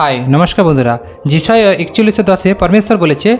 High নমস্কার বন্ধুরা। জিসায় একচল্লিশে দশে পরমেশ্বর বলেছে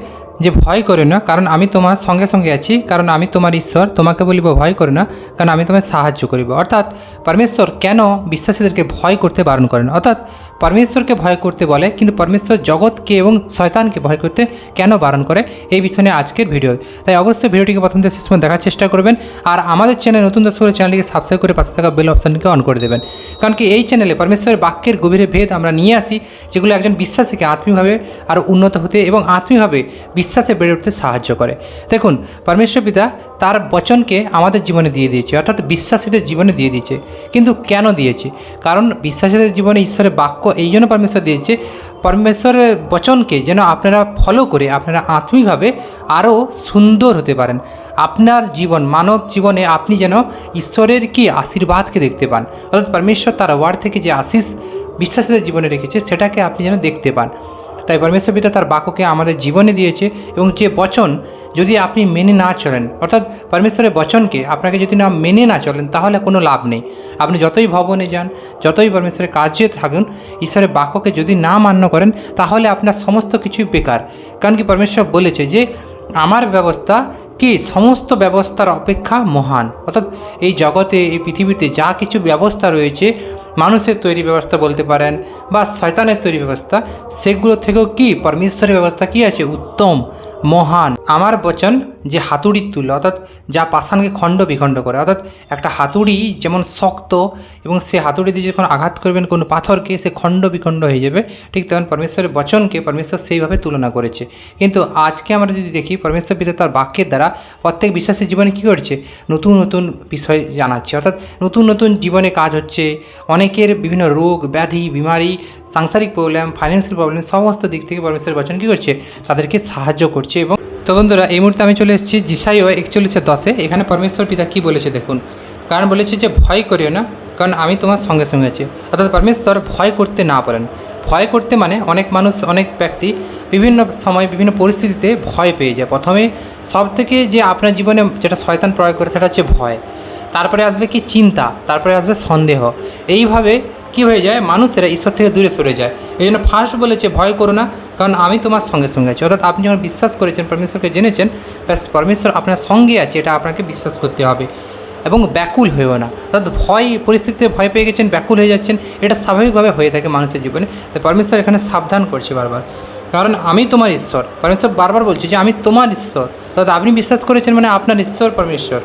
যে ভয় করে না, কারণ আমি তোমার সঙ্গে সঙ্গে আছি, কারণ আমি তোমার ঈশ্বর, তোমাকে বলিব ভয় করে না, কারণ আমি তোমায় সাহায্য করিব। অর্থাৎ পরমেশ্বর কেন বিশ্বাসীদেরকে ভয় করতে বারণ করেন? অর্থাৎ পরমেশ্বরকে ভয় করতে বলে, কিন্তু পরমেশ্বর জগৎকে এবং শয়তানকে ভয় করতে কেন বারণ করে? এই বিষয় নিয়ে আজকের ভিডিও। তাই অবশ্যই ভিডিওটিকে প্রথম থেকে শেষ পর্যন্ত দেখার চেষ্টা করবেন, আর আমাদের চ্যানেল নতুন দর্শক চ্যানেলটিকে সাবস্ক্রাইব করে পাশে থাকা বেল অপশানটিকে অন করে দেবেন। কারণ কি এই চ্যানেলে পরমেশ্বরের বাক্যের গভীরে ভেদ আমরা নিয়ে আসি, যেগুলো একজন বিশ্বাসীকে আত্মীয়ভাবে আরও উন্নত হতে এবং আত্মীয়ভাবে বিশ্বাসে বেড়ে উঠতে সাহায্য করে। দেখুন, পরমেশ্বর পিতা তার বচনকে আমাদের জীবনে দিয়ে দিয়েছে, অর্থাৎ বিশ্বাসীদের জীবনে দিয়ে দিয়েছে। কিন্তু কেন দিয়েছে? কারণ বিশ্বাসীদের জীবনে ঈশ্বরের বাক্য এই জন্য পরমেশ্বর দিয়েছে, পরমেশ্বরের বচনকে যেন আপনারা ফলো করে, আপনারা আত্মিকভাবে আরও সুন্দর হতে পারেন। আপনার জীবন, মানব জীবনে আপনি যেন ঈশ্বরের কি আশীর্বাদকে দেখতে পান। অর্থাৎ পরমেশ্বর তার ওয়ার্ড থেকে যে আশিস বিশ্বাসীদের জীবনে রেখেছে, সেটাকে আপনি যেন দেখতে পান। তাই পরমেশ্বর পিতা তার বাক্যকে আমাদের জীবনে দিয়েছে এবং যে বচন যদি আপনি মেনে না চলেন, অর্থাৎ পরমেশ্বরের বচনকে আপনাকে যদি না মেনে না চলেন, তাহলে কোনো লাভ নেই। আপনি যতই ভবনে যান, যতই পরমেশ্বরের কাজে থাকুন, ঈশ্বরের বাক্যকে যদি না মান্য করেন, তাহলে আপনার সমস্ত কিছুই বেকার। কারণ কি পরমেশ্বর বলেছে যে, আমার ব্যবস্থা কি? সমস্ত ব্যবস্থার অপেক্ষা মহান। অর্থাৎ এই জগতে, এই পৃথিবীতে যা কিছু ব্যবস্থা রয়েছে মানুষের তৈরি ব্যবস্থা বলতে পারেন বা শয়তানের তৈরি ব্যবস্থা, সেগুলো থেকেও কি? পরমেশ্বরের ব্যবস্থা কি আছে? উত্তম, মহান। আমার বচন যে হাতুড়ির তুল্য অর্থাৎ যা পাষাণকে খণ্ড বিখণ্ড করে, অর্থাৎ একটা হাতুড়ি যেমন শক্ত এবং সে হাতুড়ি দিয়ে যখন আঘাত করবেন কোনো পাথরকে, সে খণ্ড বিখণ্ড হয়ে যাবে। ঠিক তেমন পরমেশ্বরের বচনকে পরমেশ্বর সেইভাবে তুলনা করেছে। কিন্তু আজকে আমরা যদি দেখি, পরমেশ্বর পিতা তার বাক্যের দ্বারা প্রত্যেক বিশ্বাসের জীবনে কী করছে? নতুন নতুন বিষয় জানাচ্ছে। অর্থাৎ নতুন নতুন জীবনে কাজ হচ্ছে। অনেকের বিভিন্ন রোগ, ব্যাধি, বিমারি, সাংসারিক প্রবলেম ফাইন্যান্সিয়াল প্রবলেম সমস্ত দিক থেকে পরমেশ্বরের বচন কী করছে? তাদেরকে সাহায্য করছে এবং তো বন্ধুরা, এই মুহূর্তে আমি চলে এসেছি জিসাইও একচল্লিশের দশে। এখানে পরমেশ্বর পিতা কী বলেছে দেখুন। কারণ বলেছে যে, ভয় করিও না, কারণ আমি তোমার সঙ্গে সঙ্গে আছি। অর্থাৎ পরমেশ্বর ভয় করতে না পারেন। ভয় করতে মানে অনেক মানুষ, অনেক ব্যক্তি বিভিন্ন সময়, বিভিন্ন পরিস্থিতিতে ভয় পেয়ে যায়। প্রথমে সব থেকে যে আপনার জীবনে যেটা শয়তান প্রয়োগ করে, সেটা হচ্ছে ভয়। তারপরে আসবে কি? চিন্তা। তারপরে আসবে সন্দেহ। এইভাবে কি হয়ে যায়? মানুষেরা ঈশ্বর থেকে দূরে সরে যায়। এই জন্য ফার্স্ট বলেছে, ভয় করো না, কারণ আমি তোমার সঙ্গে সঙ্গে আছি। অর্থাৎ আপনি যখন বিশ্বাস করেছেন, পরমেশ্বরকে জেনেছেন, ব্যাস পরমেশ্বর আপনার সঙ্গে আছে, এটা আপনাকে বিশ্বাস করতে হবে। এবং ব্যাকুল হয়েও না। অর্থাৎ ভয়, পরিস্থিতিতে ভয় পেয়ে গেছেন, ব্যাকুল হয়ে যাচ্ছেন, এটা স্বাভাবিকভাবে হয়ে থাকে মানুষের জীবনে। তাই পরমেশ্বর এখানে সাবধান করছে বারবার। কারণ আমি তোমার ঈশ্বর। পরমেশ্বর বারবার বলছে যে, আমি তোমার ঈশ্বর। অর্থাৎ আপনি বিশ্বাস করেছেন মানে আপনার ঈশ্বর, পরমেশ্বর।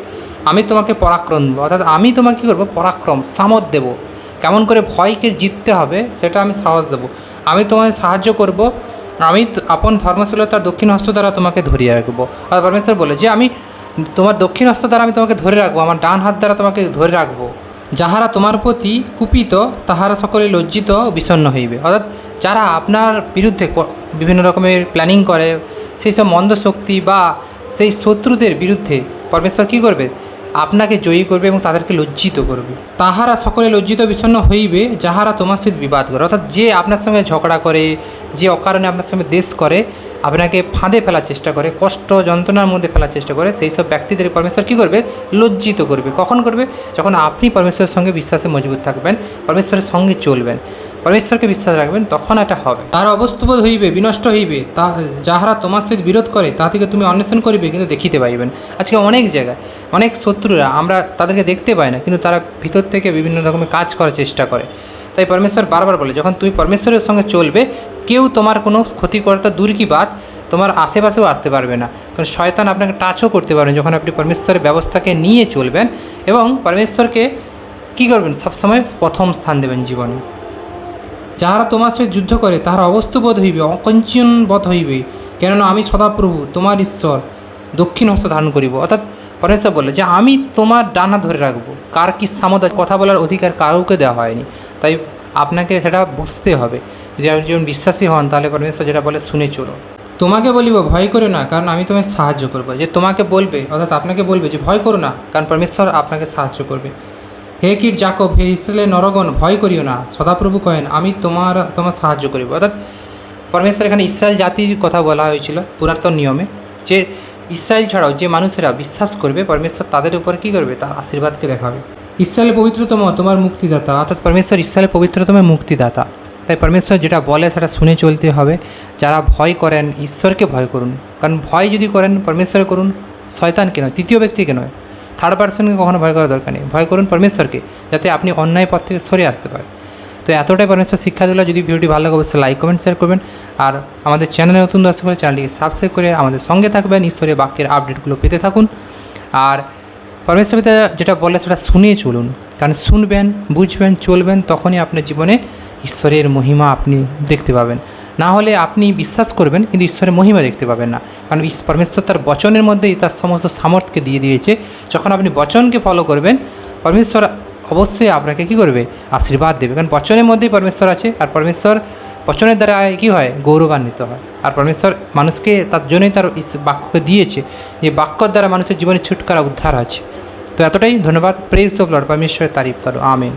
আমি তোমাকে পরাক্রম দেবো। অর্থাৎ আমি তোমাকে কী করব? পরাক্রম সামত দেবো। কেমন করে ভয়কে জিততে হবে সেটা আমি সাহস দেবো। আমি তোমায় সাহায্য করব। আমি আপন ধর্মশীলতা দক্ষিণ হস্ত দ্বারা তোমাকে ধরিয়ে রাখব। আর পরমেশ্বর বলে যে আমি তোমার দক্ষিণ হস্ত দ্বারা আমি তোমাকে ধরে রাখব, আমার ডান হাত দ্বারা তোমাকে ধরে রাখব। যাহারা তোমার প্রতি কুপিত, তাহারা সকলে লজ্জিত বিষণ্ণ হইবে। অর্থাৎ যারা আপনার বিরুদ্ধে বিভিন্ন রকমের প্ল্যানিং করে, সেই সব মন্দ শক্তি বা সেই শত্রুদের বিরুদ্ধে পরমেশ্বর কী করবে? আপনাকে জয়ী করবে এবং তাদেরকে লজ্জিত করবে। তাহারা সকলে লজ্জিত বিষণ্ণ হইবে, যাহারা তোমার সহিত বিবাদ করে। অর্থাৎ যে আপনার সঙ্গে ঝগড়া করে, যে অকারণে আপনার সঙ্গে দেশ করে, আপনাকে ফাঁদে ফেলার চেষ্টা করে, কষ্ট যন্ত্রণার মধ্যে ফেলার চেষ্টা করে, সেই সব ব্যক্তিদের পরমেশ্বর কী করবে? লজ্জিত করবে। কখন করবে? যখন আপনি পরমেশ্বরের সঙ্গে বিশ্বাসে মজবুত থাকবেন, পরমেশ্বরের সঙ্গে চলবেন। পরমেশ্বরকে বিশ্বাস রাখবেন, তখন এটা হবে। তার অবস্থাবোধ হইবে, বিনষ্ট হইবে, তা যাহারা তোমার সহিত বিরোধ করে, তা থেকে তুমি অন্বেষণ করিবে, কিন্তু দেখিতে পাইবেন। আজকে অনেক জায়গায়, অনেক শত্রুরা আমরা তাদেরকে দেখতে পাই না, কিন্তু তারা ভিতর থেকে বিভিন্ন রকমের কাজ করার চেষ্টা করে। তাই পরমেশ্বর বারবার বলে, যখন তুমি পরমেশ্বরের সঙ্গে চলবে, কেউ তোমার কোনো ক্ষতি করাটা দূর কি বাদ তোমার আশেপাশেও আসতে পারবে না। কারণ শয়তান আপনাকে টাচও করতে পারবেন যখন আপনি পরমেশ্বরের ব্যবস্থাকে নিয়ে চলবেন এবং পরমেশ্বরকে কী করবেন? সবসময় প্রথম স্থান দেবেন জীবনে। যাহারা তোমার সহিত যুদ্ধ করে, তাহারা অবস্থাবোধ হইবে অকঞ্চন বোধ হইবে। কেননা আমি সদাপ্রভু, তোমার ঈশ্বর দক্ষিণ হস্ত ধারণ করিব। অর্থাৎ পরমেশ্বর বলল যে, আমি তোমার ডানা ধরে রাখব। কার কি সামর্থ্য, কথা বলার অধিকার কারোকে দেওয়া হয়নি। তাই আপনাকে সেটা বুঝতে হবে। যদি আপনি যখন বিশ্বাসী হন, তাহলে পরমেশ্বর যেটা বলে, শুনে চলো। তোমাকে বলিব, ভয় করো না, কারণ আমি তোমায় সাহায্য করব। যে তোমাকে বলবে, অর্থাৎ আপনাকে বলবে যে, ভয় করো না, কারণ পরমেশ্বর আপনাকে সাহায্য করবে। হে কীট জাকব, হে ইসরায়েলের নরগণ, ভয় করিও না। সদাপ্রভু কহেন, আমি তোমার তোমার সাহায্য করিব। অর্থাৎ পরমেশ্বর এখানে ইসরায়েল জাতির কথা বলা হয়েছিল পুরাতন নিয়মে যে ইসরায়েল ছাড়াও যে মানুষেরা বিশ্বাস করবে, পরমেশ্বর তাদের উপর কী করবে? তার আশীর্বাদকে দেখাবে। ইসরায়েলের পবিত্রতম তোমার মুক্তিদাতা, অর্থাৎ পরমেশ্বর ইসরায়েলের পবিত্রতম মুক্তিদাতা। তাই পরমেশ্বর যেটা বলে সেটা শুনে চলতে হবে। যারা ভয় করেন, ঈশ্বরকে ভয় করুন। কারণ ভয় যদি করেন, পরমেশ্বর করুন শয়তানকে নয় তৃতীয় ব্যক্তিকে নয় থার্ড পার্সনকে কখনো ভয় করার দরকার নেই। ভয় করুন পরমেশ্বরকে, যাতে আপনি অন্যায় পথ থেকে সরে আসতে পারেন। তো এতটাই পরমেশ্বর শিক্ষা দিল। যদি ভিডিওটি ভালো লাগে, অবশ্যই লাইক কমেন্ট শেয়ার করবেন। আর আমাদের চ্যানেলে নতুন দর্শক হলে চ্যানেলটিকে সাবস্ক্রাইব করে আমাদের সঙ্গে থাকবেন। ঈশ্বরের বাক্যের আপডেটগুলো পেতে থাকুন। আর পরমেশ্বর পিতা যেটা বলে সেটা শুনে চলুন। কারণ শুনবেন, বুঝবেন, চলবেন, তখনই আপনার জীবনে ঈশ্বরের মহিমা আপনি দেখতে পাবেন। না হলে আপনি বিশ্বাস করবেন, কিন্তু ঈশ্বরের মহিমা দেখতে পাবেন না। কারণ পরমেশ্বর তার বচনের মধ্যেই তার সমস্ত সামর্থ্যকে দিয়ে দিয়েছে। যখন আপনি বচনকে ফলো করবেন, পরমেশ্বর অবশ্যই আপনাকে কী করবে? আশীর্বাদ দেবে। কারণ বচনের মধ্যেই পরমেশ্বর আছে, আর পরমেশ্বর বচনের দ্বারা কী হয়? গৌরবান্বিত হয়। আর পরমেশ্বর মানুষকে তার জন্যই তার বাক্যকে দিয়েছে, যে বাক্যর দ্বারা মানুষের জীবনে ছুটকারা উদ্ধার আছে। তো এতটাই। ধন্যবাদ। প্রেস অফ লর্ড পরমেশ্বরের তারিফ করো। আমিন